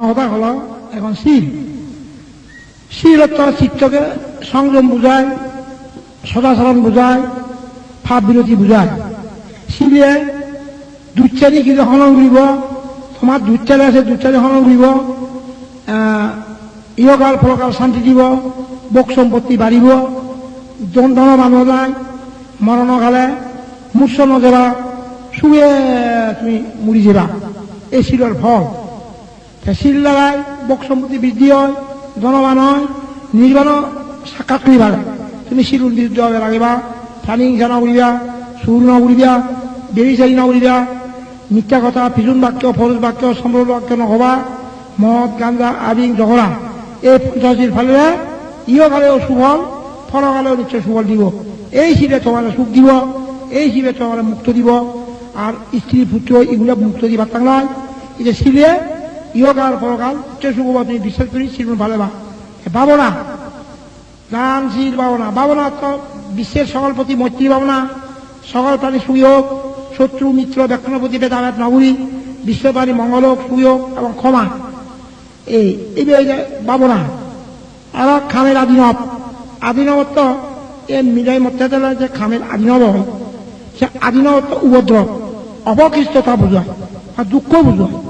কথা হলো এখন শীল। শীল অর্থ চিত্তকে সংযম বুঝায়, সদাচরণ বুঝায়, ভাব বিরতি বুঝায়। শিলে দুচ্চারি কিন্তু হনন কৰিব তোমাৰ দুচ্চাৰি আছে দুচ্চাৰি হনন কৰিব ইহকাল ফলকাল শান্তি দিব বক সম্পত্তি বাড়িব বাঢ়িব যন্ত্ৰণ মানুহ যায় মৰণকালে মূৰ্ছ নজৰা চুৱে তুমি মৰি যাবা এই শিলৰ ফল। শিল দ্বাৰাই বক সম্পত্তি বৃদ্ধি হয় ধনবান হয় নির্বাণ চাকরি বাড়ে তুমি শিল বিরুদ্ধ হবে লাগিবা পানী হিংসা নকৰিবা চুৰ নকৰিবা বেৰি চাৰি নকৰিবা মিথ্যা কথা পিজুন বাক্য ফরজ বাক্য সম্ভব বাক্য নকবা মদ গাঞ্জা আদি জগৰা এই পঞ্চাশীর ফলে ইয় কালেও সুফল, ফলকালেও নিশ্চয় সুফল দিব। এই শিলে তোমার সুখ দিব, এই শিলে তোমার মুক্ত দিব। আর স্ত্রী, পুত্র, এগুলো মুক্ত দিবার নয় এটা শিলে নিশ্চয় সুখ হবা তুমি বিশ্বাস করি শিল ভালো বা। পাবো না দান শীল ভাবনা। ভাবনা তো বিশ্বের সকল প্রতি মৈত্রী ভাবনা। সকল প্রাণী হোক শত্রু, মিত্র ব্যক্ষণের প্রতি ভেদাভেদ নগরী বিশ্ব প্রাণী মঙ্গল হোক সুখী হোক এবং ক্ষমা। এই এইবিলাক যে ভাবনা। আৰু খামের আদিনব আদিনবত্ব এই মিলাই মতে যে খামের আদিনব হয়। সে আদিনবত্ব উপদ্রব। অপকৃষ্টতা বুঝায় আর দুঃখ বুঝায়।